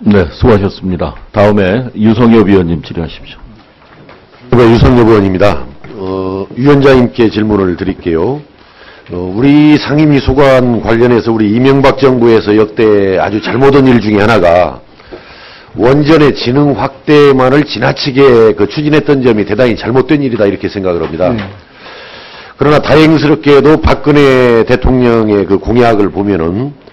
네, 수고하셨습니다. 다음에 유성엽 위원님 질의하십시오. 네, 유성엽 의원입니다. 어, 위원장님께 질문을 드릴게요. 어, 우리 상임위 소관 관련해서 우리 이명박 정부에서 역대 아주 잘못한 일 중에 하나가 원전의 지능 확대만을 지나치게 그 추진했던 점이 대단히 잘못된 일이다 이렇게 생각을 합니다. 그러나 다행스럽게도 박근혜 대통령의 그 공약을 보면은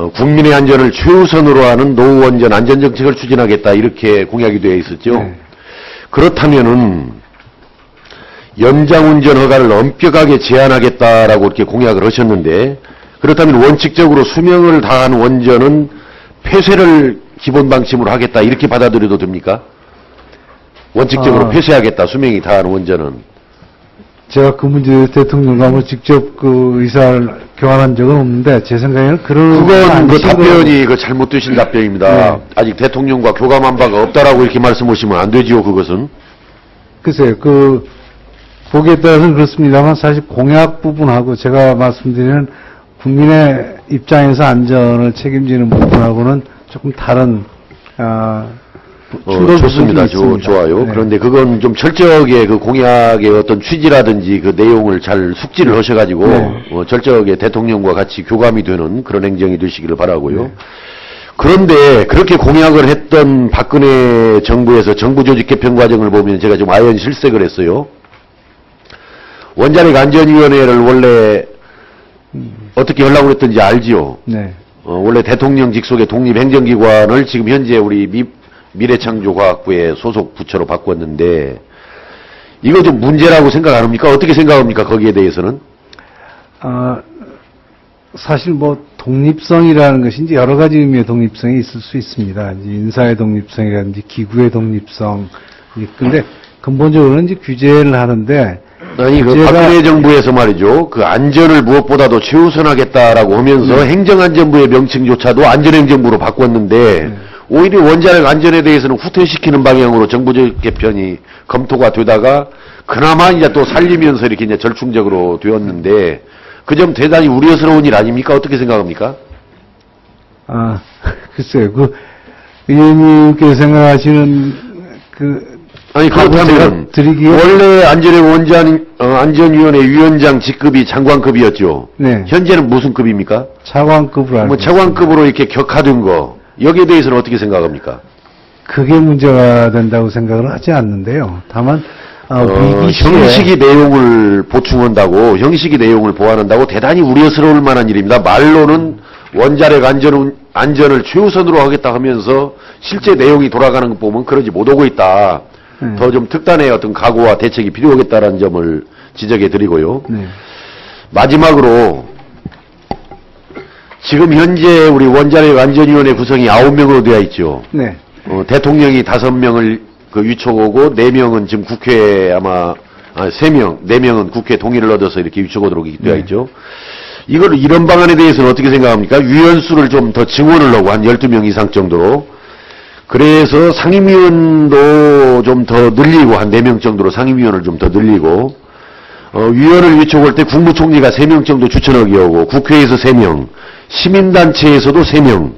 어, 국민의 안전을 최우선으로 하는 노후원전 안전정책을 추진하겠다 이렇게 공약이 되어 있었죠. 네. 그렇다면은 연장운전 허가를 엄격하게 제한하겠다라고 이렇게 공약을 하셨는데 그렇다면 원칙적으로 수명을 다한 원전은 폐쇄를 기본 방침으로 하겠다 이렇게 받아들여도 됩니까? 원칙적으로 아. 폐쇄하겠다 수명이 다한 원전은 제가 그 문제에 대통령과 뭐 직접 그 의사를 교환한 적은 없는데 제 생각에는 그런 그건 그 답변이 그 잘못되신 답변입니다. 네. 아직 대통령과 교감한 바가 없다라고 이렇게 말씀하시면 안 되지요 그것은. 글쎄요, 그, 보기에 따라서는 그렇습니다만 사실 공약 부분하고 제가 말씀드리는 국민의 입장에서 안전을 책임지는 부분하고는 조금 다른, 아, 어, 좋습니다. 조. 좋아요. 네. 그런데 그건 좀 철저하게 그 공약의 어떤 취지라든지 그 내용을 잘 숙지를 하셔가지고 네. 어, 철저하게 대통령과 같이 교감이 되는 그런 행정이 되시기를 바라고요. 네. 그런데 그렇게 공약을 했던 박근혜 정부에서 정부 조직 개편 과정을 보면 제가 좀 아연 실색을 했어요. 원자력 안전위원회를 원래 어떻게 하려고 했던지 알지요? 네. 어, 원래 대통령 직속의 독립행정기관을 지금 현재 우리 미, 미래창조과학부의 소속 부처로 바꿨는데 이거 좀 문제라고 생각 안 합니까? 어떻게 생각합니까? 거기에 대해서는? 아, 사실 뭐 독립성이라는 것이 이제 여러 가지 의미의 독립성이 있을 수 있습니다. 인사의 독립성이라든지 기구의 독립성. 근데 근본적으로는 이제 규제를 하는데 아니 그 박근혜 정부에서 말이죠. 그 안전을 무엇보다도 최우선하겠다라고 하면서 행정안전부의 명칭조차도 안전행정부로 바꿨는데 오히려 원자력 안전에 대해서는 후퇴시키는 방향으로 정부적 개편이 검토가 되다가 그나마 이제 또 살리면서 이렇게 이제 절충적으로 되었는데 그 점 대단히 우려스러운 일 아닙니까? 어떻게 생각합니까? 아, 글쎄요. 그, 의원님께서 생각하시는 그, 아니 그렇다면 드리기에- 원래 안전의 원장 어, 안전위원회 위원장 직급이 장관급이었죠. 네. 현재는 무슨 급입니까? 차관급으로 알고 뭐. 차관급으로 이렇게 격하된 거 여기에 대해서는 어떻게 생각합니까? 그게 문제가 된다고 생각을 하지 않는데요. 다만, 아, 어, 형식이 내용을 보충한다고 형식이 내용을 보완한다고 대단히 우려스러울 만한 일입니다. 말로는 원자력 안전 안전을 최우선으로 하겠다 하면서 실제 내용이 돌아가는 것 보면 그러지 못하고 있다. 네. 더좀 특단의 어떤 각오와 대책이 필요하겠다는 점을 지적해 드리고요. 네. 마지막으로 지금 현재 우리 원자력 안전위원회 구성이 9명으로 되어 있죠. 네. 어, 대통령이 다섯 명을 그 위촉오고 네 명은 지금 국회에 아마 아, 세 명, 네 명은 국회 동의를 얻어서 이렇게 위촉오도록 되어 네. 있죠. 이걸 이런 방안에 대해서는 어떻게 생각합니까? 위원수를 좀 더 증원을 하고 한 12명 이상 정도로 그래서 상임위원도 좀 더 늘리고 한 4명 정도로 상임위원을 좀 더 늘리고 어, 위원을 위촉할 때 국무총리가 3명 정도 추천하기 하고 국회에서 3명, 시민단체에서도 3명,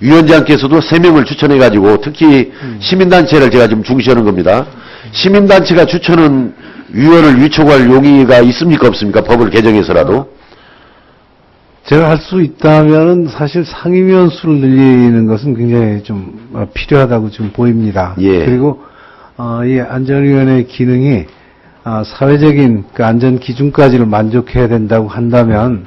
위원장께서도 3명을 추천해가지고 특히 시민단체를 제가 지금 중시하는 겁니다. 시민단체가 추천은 위원을 위촉할 용의가 있습니까 없습니까? 법을 개정해서라도. 제가 할 수 있다면은 사실 상임위원 수를 늘리는 것은 굉장히 좀 어, 필요하다고 좀 보입니다. 예. 그리고 어, 이 안전위원회의 기능이 아, 사회적인 그 안전 기준까지를 만족해야 된다고 한다면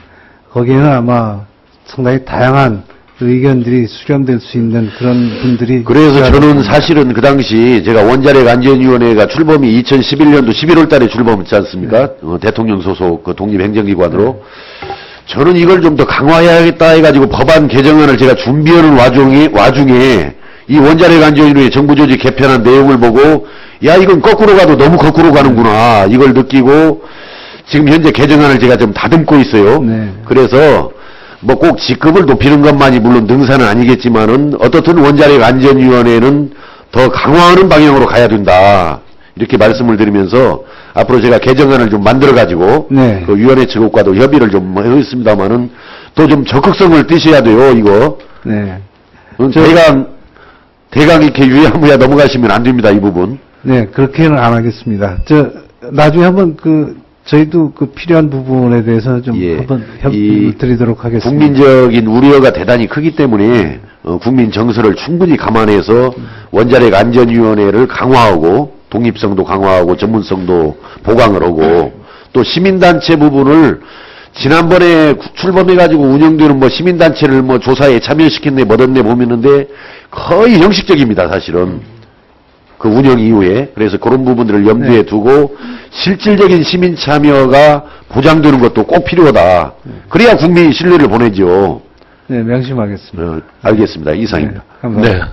거기에는 아마 상당히 다양한 의견들이 수렴될 수 있는 그런 분들이 그래서 저는. 사실은 그 당시 제가 원자력 안전위원회가 출범이 2011년도 11월 달에 출범했지 않습니까? 어, 대통령 소속 그 독립행정기관으로. 저는 이걸 좀 더 강화해야겠다 해가지고 법안 개정안을 제가 준비하는 와중에, 와중에 이 원자력 안전위원회 정부 조직 개편한 내용을 보고 야, 이건 거꾸로 가도 너무 거꾸로 가는구나. 이걸 느끼고 지금 현재 개정안을 제가 좀 다듬고 있어요. 네. 그래서 뭐 꼭 직급을 높이는 것만이 물론 능사는 아니겠지만은 어떻든 원자력 안전위원회는 더 강화하는 방향으로 가야 된다. 이렇게 말씀을 드리면서 앞으로 제가 개정안을 좀 만들어 가지고 네. 그 위원회 측과도 협의를 좀 하겠습니다만은 또 좀 적극성을 띠셔야 돼요, 이거. 네. 음, 대강 대강 이렇게 유야무야 넘어가시면 안 됩니다, 이 부분. 네, 그렇게는 안 하겠습니다. 저, 나중에 한번 그, 저희도 그 필요한 부분에 대해서 좀 예. 한번 이 협조를 드리도록 하겠습니다. 국민적인 우려가 대단히 크기 때문에 어, 국민 정서를 충분히 감안해서 원자력 안전위원회를 강화하고 독립성도 강화하고 전문성도 보강을 하고 또 시민단체 부분을 지난번에 구- 출범해가지고 운영되는 뭐 시민단체를 뭐 조사에 참여시켰네 뭐던네 보면은데 거의 형식적입니다 사실은 그 운영 이후에 그래서 그런 부분들을 염두에 네. 두고 실질적인 시민 참여가 보장되는 것도 꼭 필요하다. 그래야 국민이 신뢰를 보내죠. 네, 명심하겠습니다. 어, 알겠습니다. 이상입니다. 네, 감사합니다. 네.